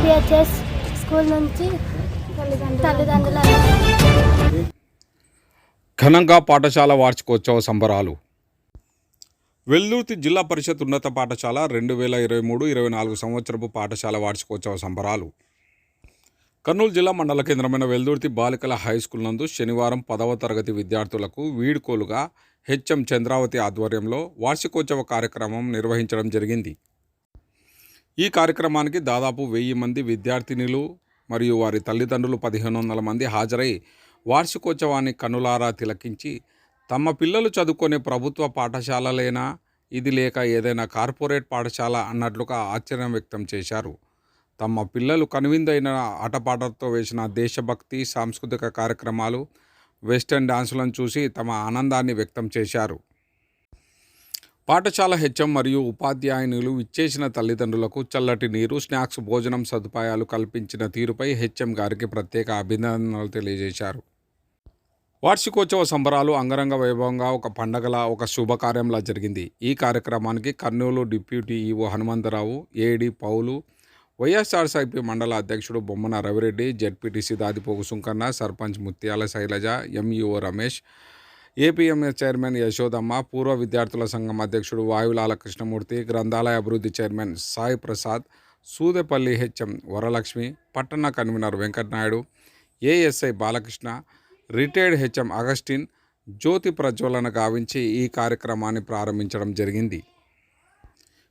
Teachers school నుంచి తల్లిదండ్రుల. ఘనంగా పాఠశాల వార్షికోత్సవ సంబరాలు. వెల్లూరు జిల్లా పరిషత్ ఉన్నత పాఠశాల రెండు వేల ఇరవై మూడు ఇరవై నాలుగు సంవత్సరపు పాఠశాల వార్షికోత్సవ సంబరాలు. కర్నూలు జిల్లా మండల కేంద్రమైన వెల్దుర్తి బాలికల హై స్కూల్ నందు శనివారం పదవ తరగతి విద్యార్థులకు వీడ్కోలుగా హెచ్ఎం చంద్రావతి ఆధ్వర్యంలో వార్షికోత్సవ కార్యక్రమం నిర్వహించడం జరిగింది. ఈ కార్యక్రమానికి దాదాపు వెయ్యి మంది విద్యార్థినులు మరియు వారి తల్లిదండ్రులు పదిహేను వందల మంది హాజరై వార్షికోత్సవాన్ని కనులారా తిలకించి తమ పిల్లలు చదువుకునే ప్రభుత్వ పాఠశాలలేనా ఇది లేక ఏదైనా కార్పొరేట్ పాఠశాల అన్నట్లుగా ఆశ్చర్యం వ్యక్తం చేశారు. తమ పిల్లలు కనువిందైన ఆటపాటలతో వేసిన దేశభక్తి సాంస్కృతిక కార్యక్రమాలు వెస్టర్న్ డాన్సులను చూసి తమ ఆనందాన్ని వ్యక్తం చేశారు. పాఠశాల హెచ్ఎం మరియు ఉపాధ్యాయునులు ఇచ్చేసిన తల్లిదండ్రులకు చల్లటి నీరు స్నాక్స్ భోజనం సదుపాయాలు కల్పించిన తీరుపై హెచ్ఎం గారికి ప్రత్యేక అభినందనలు తెలియజేశారు. వార్షికోత్సవ సంబరాలు అంగరంగ వైభవంగా ఒక పండగలా ఒక శుభకార్యంలా జరిగింది. ఈ కార్యక్రమానికి Kurnool deputy EO Hanumantharao AD Paul YSRCP మండల అధ్యక్షుడు Bommana Ravireddy ZPTC Dadipogu Sunkanna sarpanch Mutyala Sailaja MEO Ramesh APMS chairman Yashodamma పూర్వ విద్యార్థుల సంఘం అధ్యక్షుడు వాయులాల కృష్ణమూర్తి గ్రంథాలయ అభివృద్ధి చైర్మన్ సాయి ప్రసాద్ సూదెపల్లి హెచ్ఎం వరలక్ష్మి పట్టణ convener Venkatanaidu ASI Balakrishna retired HM Augustine జ్యోతి ప్రజ్వలన గావించి ఈ కార్యక్రమాన్ని ప్రారంభించడం జరిగింది.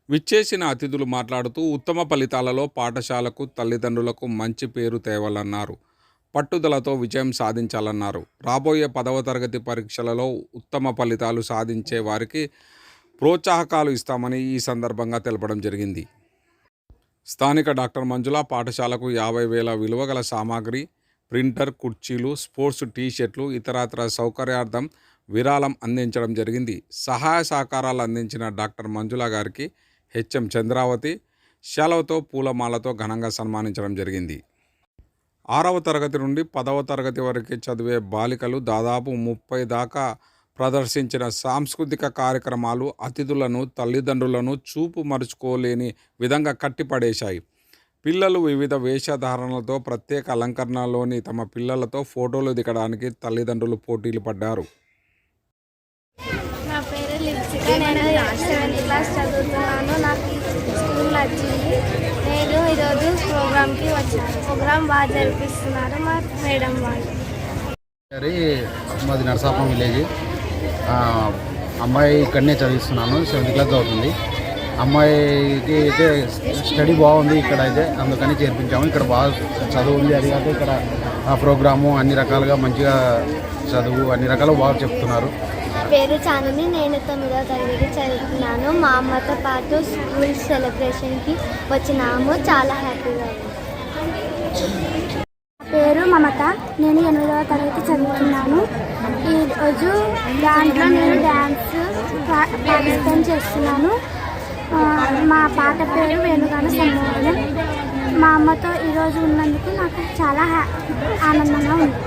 విచ్చేసిన అతిథులు మాట్లాడుతూ ఉత్తమ ఫలితాలలో పాఠశాలకు తల్లిదండ్రులకు మంచి పేరు తేవాలన్నారు. పట్టుదలతో విజయం సాధించాలన్నారు. రాబోయే పదవ తరగతి పరీక్షలలో ఉత్తమ ఫలితాలు సాధించే వారికి ప్రోత్సాహకాలు ఇస్తామని ఈ సందర్భంగా తెలపడం జరిగింది. స్థానిక డాక్టర్ మంజుల పాఠశాలకు యాభై వేల విలువ గల సామాగ్రి ప్రింటర్ కుర్చీలు స్పోర్ట్స్ టీషర్ట్లు ఇతరత్ర సౌకర్యార్థం విరాళం అందించడం జరిగింది. సహాయ సహకారాలు అందించిన డాక్టర్ మంజుల గారికి హెచ్ఎం చంద్రావతి శాలవతో పూలమాలతో ఘనంగా సన్మానించడం జరిగింది. ఆరవ తరగతి నుండి పదవ తరగతి వరకు చదివే బాలికలు దాదాపు ముప్పై దాకా ప్రదర్శించిన సాంస్కృతిక కార్యక్రమాలు అతిథులను తల్లిదండ్రులను చూపు మరుచుకోలేని విధంగా కట్టిపడేశాయి. పిల్లలు వివిధ వేషధారణలతో ప్రత్యేక అలంకరణలోని తమ పిల్లలతో ఫోటోలు దిగడానికి తల్లిదండ్రులు పోటీలు పడ్డారు. నా పేరు లిప్సిక. నేను సెవెంత్ క్లాస్ చదువుతున్నాను. నాకు స్కూల్ నేను ఈరోజు వచ్చాను ప్రోగ్రామ్ బాగా జరిపిస్తున్నారు మా మేడం వాళ్ళు. గారి మాది నరసాపురం విలేజ్. అమ్మాయి ఇక్కడనే చదివిస్తున్నాను సెవెంత్ క్లాస్ అవుతుంది అమ్మాయికి అయితే స్టడీ బాగుంది ఇక్కడ అయితే అందుకని చేర్పించాము. ఇక్కడ బాగా చదువు ఉంది అది కాక ఇక్కడ ఆ ప్రోగ్రాము అన్ని రకాలుగా మంచిగా చదువు అన్ని రకాలు బాగా చెప్తున్నారు. పేరు చాందని నేను తొమ్మిదవ తరగతి చదువుతున్నాను. మా అమ్మతో పాటు స్కూల్ సెలబ్రేషన్కి వచ్చినాము. చాలా హ్యాపీగా ఉంది. పేరు మమత. నేను ఎనిమిదవ తరగతి చదువుతున్నాను. ఈరోజు దాంట్లో నేను డ్యాన్స్ పార్టిసిపేట్ చేస్తున్నాను. మా పాట పేరు వేణుగాన సమ్మోహనం మా అమ్మతో ఈరోజు ఉన్నందుకు నాకు చాలా హ్యా ఆనందంగా ఉంది.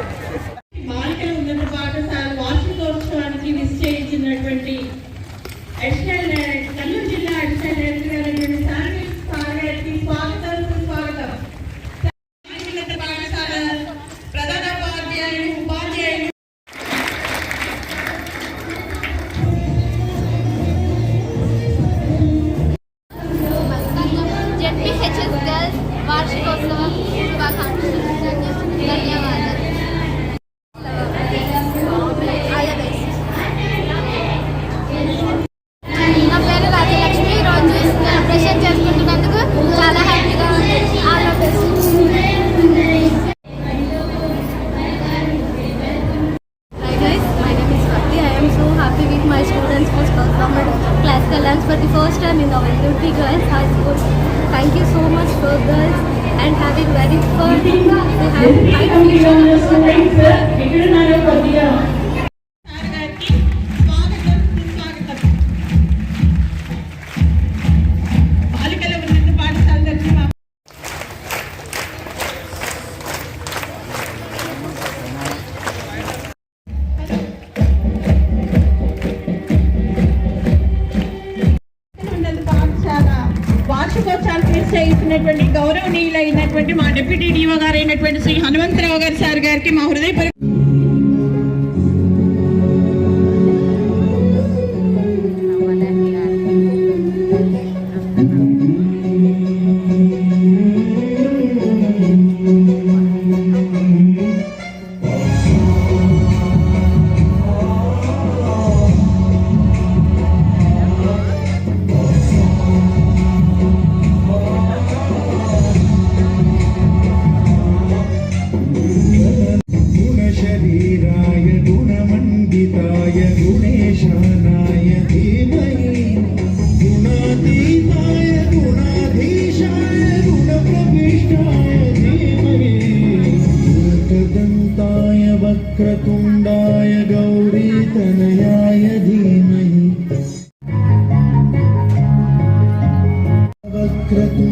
జెడ్పీహెచ్ఎస్ గర్ల్స్ వార్షికోత్సవం శుభాకాంక్షలు ధన్యవాదాలు నా పేరు రాజలక్ష్మి ఈరోజు సెలబ్రేషన్ చేసుకుంటున్నందుకు చాలా హ్యాపీగా ఉంది all of my am so happy with my students who performed classical dance for the first time in the Vendurti Girls High School. Thank you so much for girls and having very fun. They have ఉన్నత అయినటువంటి గౌరవనీయులైనటువంటి మా deputy DO గారు అయినటువంటి శ్రీ హనుమంతరావు గారు sir గారికి మా హృదయపూర్వక secret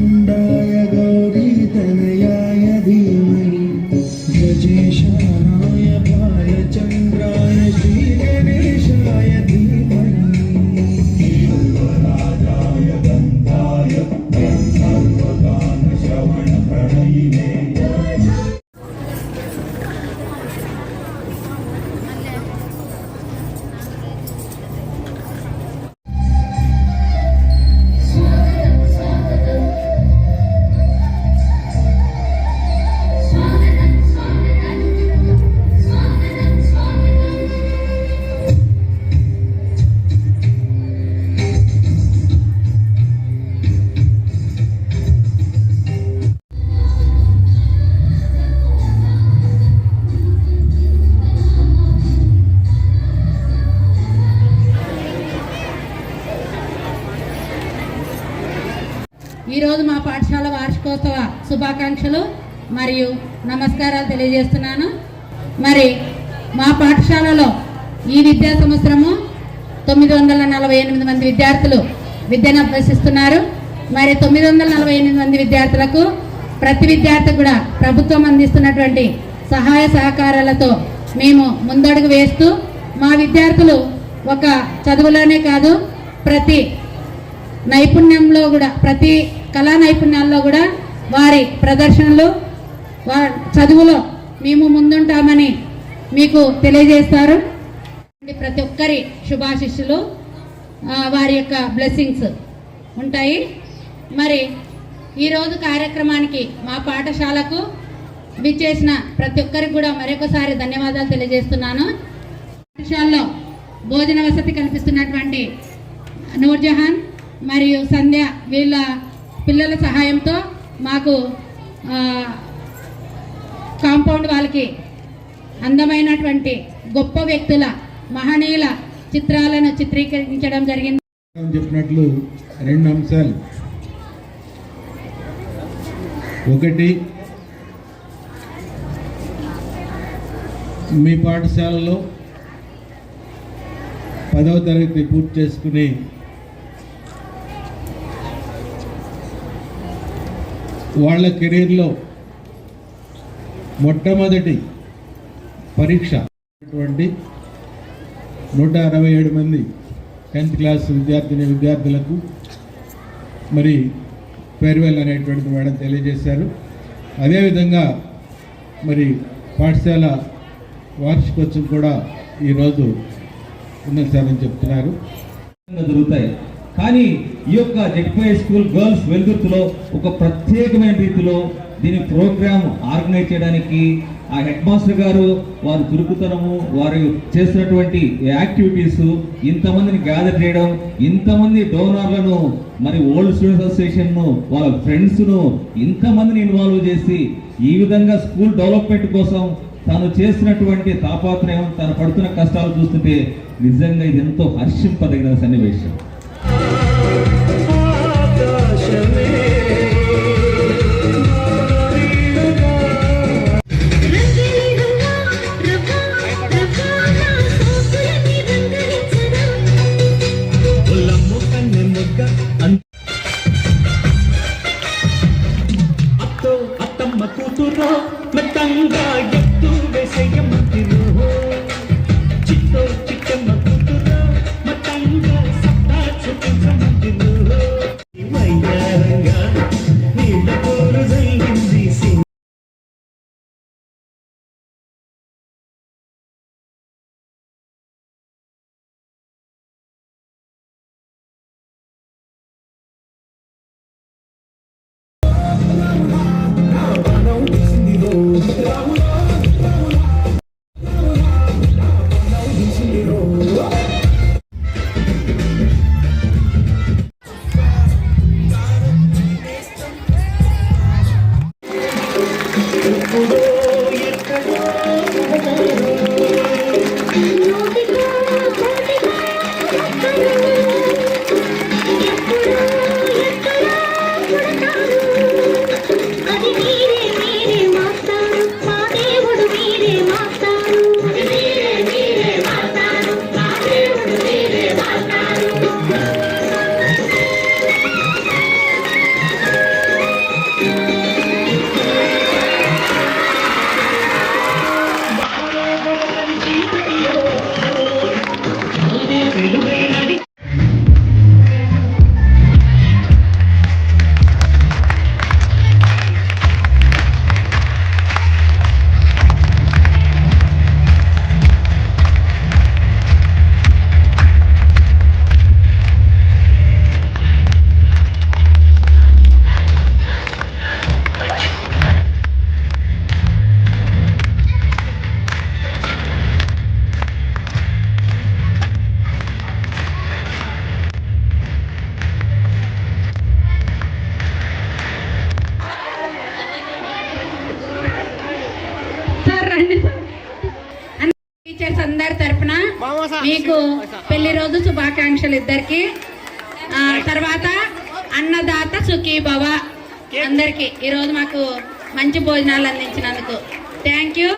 ఈరోజు మా పాఠశాల వార్షికోత్సవ శుభాకాంక్షలు మరియు నమస్కారాలు తెలియజేస్తున్నాను. మరి మా పాఠశాలలో ఈ విద్యా సంవత్సరము తొమ్మిది వందల నలభై ఎనిమిది మంది విద్యార్థులు విద్యను అభ్యసిస్తున్నారు. మరి తొమ్మిది వందల నలభై ఎనిమిది మంది విద్యార్థులకు ప్రతి విద్యార్థి కూడా ప్రభుత్వం అందిస్తున్నటువంటి సహాయ సహకారాలతో మేము ముందడుగు వేస్తూ మా విద్యార్థులు ఒక చదువులోనే కాదు ప్రతి నైపుణ్యంలో కూడా ప్రతి కళా నైపుణ్యాల్లో కూడా వారి ప్రదర్శనలు చదువులో మేము ముందుంటామని మీకు తెలియజేస్తారు. ప్రతి ఒక్కరి శుభాశిష్యులు వారి యొక్క బ్లెస్సింగ్స్ ఉంటాయి. మరి ఈరోజు కార్యక్రమానికి మా పాఠశాలకు విచ్చేసిన ప్రతి ఒక్కరికి కూడా మరొకసారి ధన్యవాదాలు తెలియజేస్తున్నాను. పాఠశాలలో భోజన వసతి కల్పిస్తున్నటువంటి నూర్జహాన్ మరియు సంధ్య వీళ్ళ పిల్లల సహాయంతో మాకు కాంపౌండ్ వాళ్ళకి అందమైనటువంటి గొప్ప వ్యక్తుల మహనీయుల చిత్రాలను చిత్రీకరించడం జరిగింది. చెప్పినట్లు రెండు అంశాలు. ఒకటి మీ పాఠశాలలో పదవ తరగతి పూర్తి చేసుకుని వాళ్ళ కెరీర్లో మొట్టమొదటి పరీక్ష అటువంటి నూట అరవై ఏడు మంది టెన్త్ క్లాస్ విద్యార్థిని విద్యార్థులకు మరి ఫేర్వెల్ అనేటువంటిది మేడం తెలియజేశారు. అదేవిధంగా మరి పాఠశాల వార్షికోత్సవం కూడా ఈరోజు ఉన్నతారని చెప్తున్నారు. జరుగుతాయి. కానీ ఈ యొక్క జెడ్పీఐ స్కూల్ గర్ల్స్ వెల్దుర్తిలో ఒక ప్రత్యేకమైన రీతిలో దీని ప్రోగ్రామ్ ఆర్గనైజ్ చేయడానికి ఆ హెడ్ మాస్టర్ గారు వారి చురుకుతనము వారు చేసినటువంటి యాక్టివిటీస్ ఇంతమందిని గ్యాదర్ చేయడం ఇంతమంది డోనర్లను మరి ఓల్డ్ స్టూడెంట్స్ అసోసియేషన్ను వాళ్ళ ఫ్రెండ్స్ను ఇంతమందిని ఇన్వాల్వ్ చేసి ఈ విధంగా స్కూల్ డెవలప్మెంట్ కోసం తాను చేసినటువంటి తాపాత్రయం తను పడుతున్న కష్టాలు చూస్తుంటే నిజంగా ఇది ఎంతో హర్షింపదగిన సన్నివేశం. మీకు పెళ్ళి రోజు శుభాకాంక్షలు ఇద్దరికి. తర్వాత అన్నదాత సుఖీ భవ అందరికి ఈరోజు మాకు మంచి భోజనాలు అందించినందుకు. Thank you